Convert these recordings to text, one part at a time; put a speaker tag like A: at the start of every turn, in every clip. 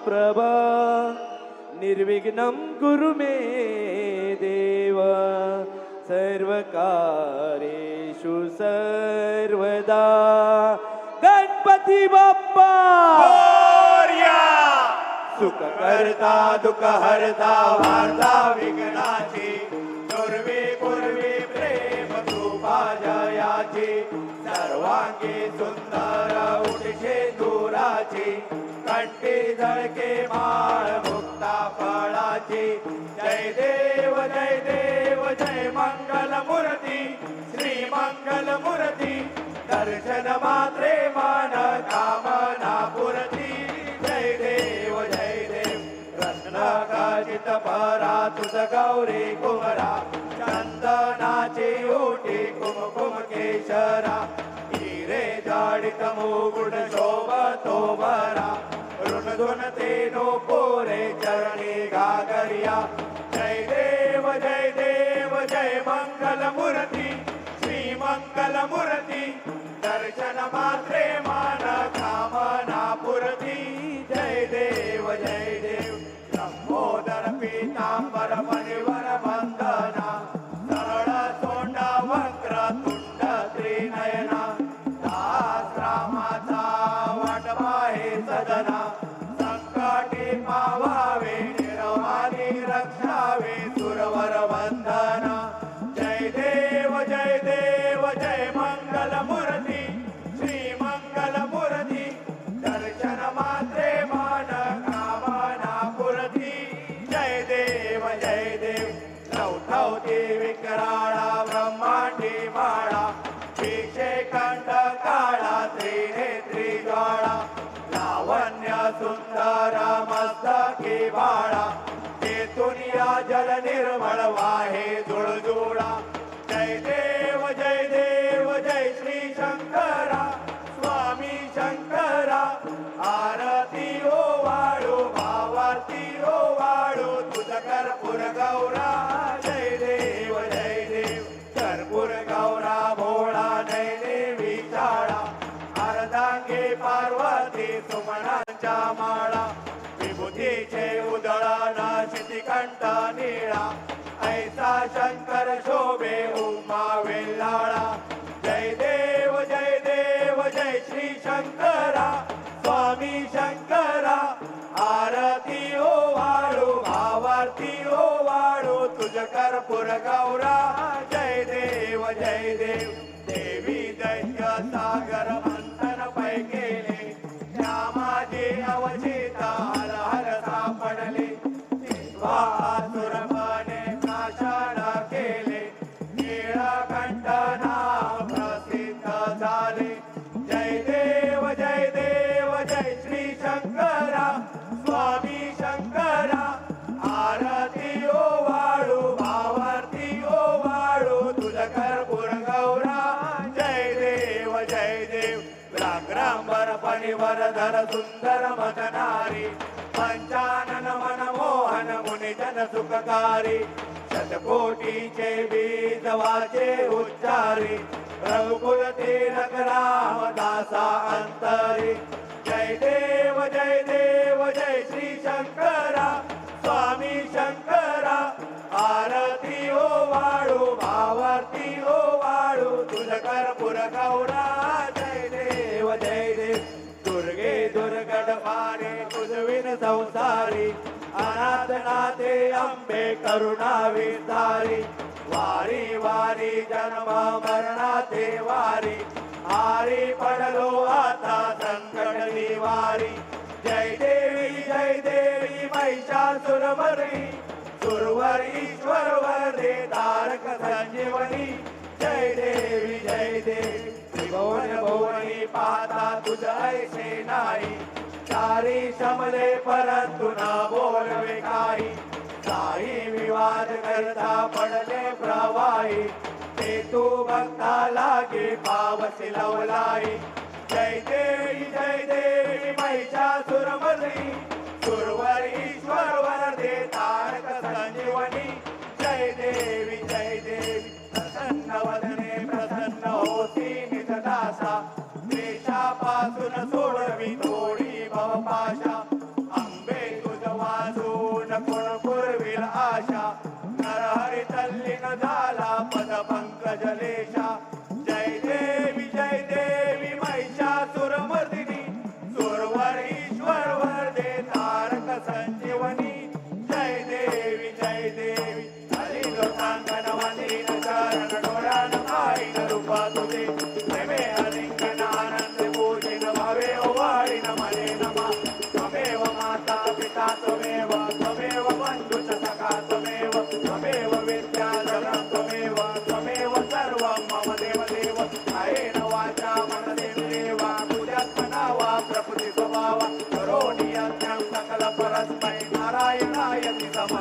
A: समप्रभ निर्विघ्नं कुरु मे देव सर्वकारेषु सर्वदा। गणपती बाप्पा!
B: सुख करता दुःख हरता वार्ता विघ्नाची दुर्वी पूर्वी प्रेम कृपा जयाची सर्वांगी सुंदर उठशे दुराची कंठी धळके माळ मुक्ता फळाची जय देव जय देव जय मंगल मूर्ती श्री मंगल मूर्ती दर्शन मात्रे मान कामना पुरती. जय देव जय देव. रत्न काचित परा तुझ गौरी कुमरा. चंदनाची ओटी कुमकुम केशरा. हिरे जाडित मुगुड शोभतो बरा तेनो पोरे चरणी गागरिया जय देव जय देव जय मंगल मूर्ती श्री मंगल मूर्ती दर्शन मात्रे मान कामना पुरती जय देव जय सुंदर मस्तकी बाळा तेथून या जल निर्मळ वाहे जुळजुळा माळा. विभूतीचे उदळण शितिकंठ निळा. ऐसा शंकर शोभे उमा वेल्लाळा जय देव जय देव जय श्री शंकरा. स्वामी शंकरा आरती ओ वाळू भावार्थी ओ हो, वाळू तुझ कर्पूर गौरा. व्याघ्रांबर सुंदर मदनारी पंचानन मन मोहन मुनि जन सुखकारी शतकोटीचे बीज वाचे उच्चारी रघुकुल तिलक रामदासा अंतरी। जय देव जय देव जय श्री शंकरा। संसारी अनाथ नाथे अंबे करुणा विस्तारी वारी वारी जन्म मरणाचे वारी आरी पडलो आता संकट निवारी. जय देवी जय देवी महिषासुरवरी सुरवर ईश्वर वरे तारक संजीवनी. जय देवी जय देवी त्रिभुवन भुवनी पाहता तुझ ऐसे नाही. सारी शमले परंतु ना बोलवे काही. काही विवाद करता पडले प्रवाही. ते तू भक्ता लागे पावसी लवलाई जय देवी जय देवी महिषासुरमर्दी pada pada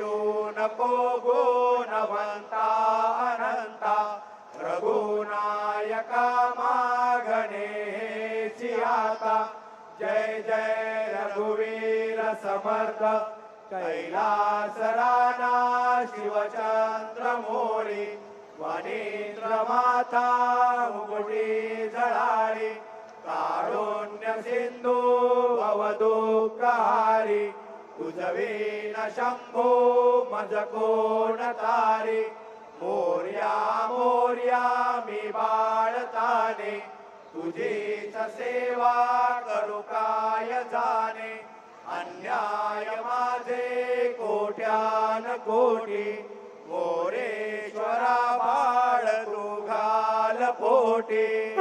B: शूनको नको गुणवंता अनंता रघुनायका मागणे जय जय रघुवीर समर्थ। कैलास राणा शिवचंद्र मोरी। वनेंद्र माथा मुकुटी जळाळी कारुण्य सिंधू भवदुःखहारी तुझवीन शंभो मज कोण तारे मोर्या मोर्या मी बाळताने. तुझीच सेवा करू काय जाणे? अन्याय माझे कोट्यान कोटी. मोरेश्वरा बाळ तू घाल पोटी.